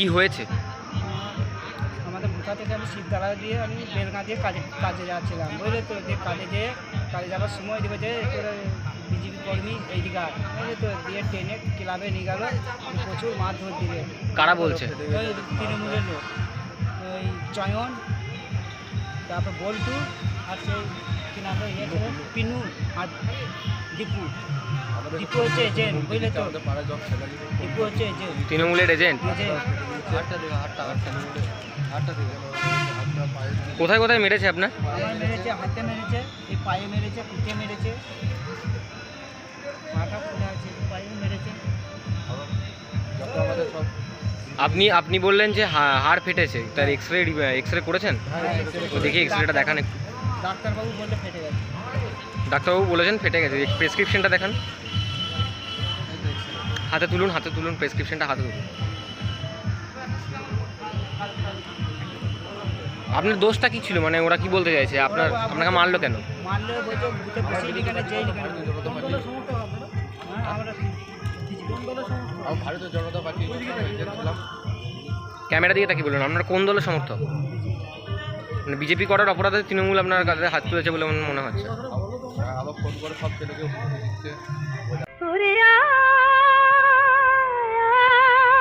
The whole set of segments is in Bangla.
কি হয়েছে? আমাদের ভুতা থেকে আমি শিবতলা দিয়ে আমি বেলগাঁ দিয়ে কাজে কাজে যাচ্ছিলাম। বুঝলে তো? দিয়ে কাজে যেয়ে কাজে যাওয়ার সময় দেবে যে তোর বিজেপি কর্মী এইদিকে। বুঝলে তো? দিয়ে ট্রেনে ক্লাবে নিয়ে গেল। প্রচুর মারধর দিবে কারা বলছে? তৃণমূলের লোক। ওই চয়ন তারপর বল্টু আর সেই কি নাম ইয়ে পিনু আর দীপু। দীপু হচ্ছে এজেন্ট বুঝলে তো? দীপু হচ্ছে এজেন্ট। তৃণমূলের এজেন্ট? কোথায় কোথায় মেরেছে আপনার? মেরেছে হাতে মেরেছে এই পায়ে মেরেছে পিঠে মেরেছে। মাথা ফুলে আছে পায়ে মেরেছে। আপনি আপনি বললেন যে হাড় ফেটেছে তার এক্স রে এক্স রে করেছেন তো দেখি এক্স রেটা দেখান একটু। ডাক্তারবাবু বললে ফেটে গেছে। ডাক্তারবাবু বলেছেন ফেটে গেছে। প্রেসক্রিপশনটা দেখান। হাতে তুলুন হাতে তুলুন প্রেসক্রিপশনটা হাতে তুলুন। আপনার দোষটা কি ছিল? মানে ওরা কি বলতে চাইছে? আপনার আপনাকে মারলো কেন? হ্যাঁ, আমরা ভারতীয় জনতা পার্টি ছিলাম ক্যামেরা দিয়ে তাকে বলুন আপনার কোন দলের সমর্থক? মানে বিজেপি করার অপরাধে তৃণমূল আপনার কাছে হাত তুলেছে বলে আমার মনে হচ্ছে। আবার ফোন করে সব ছেলেকে দিচ্ছে।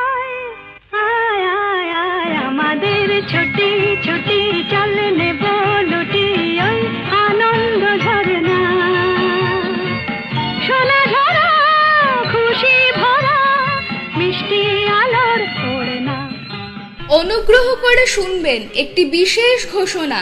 আয়, আয়, আয়, আয়, আমাদের ছুটি ছুটি চল নেব লুটি ওই আনন্দ ঝরনা সোনা ঝরা খুশি ভরা মিষ্টি আলোর ওড়না। অনুগ্রহ করে শুনবেন একটি বিশেষ ঘোষণা।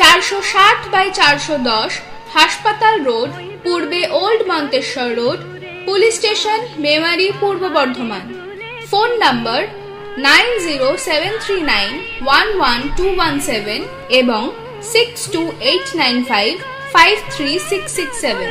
চারশো ষাট বাই চারশো দশ হাসপাতাল রোড, পূর্বে old Manteswar road, police station, Memari, পূর্ব Bardhaman. Phone number nine zero seven three nine one one two one seven এবং six two eight nine five five three six six seven.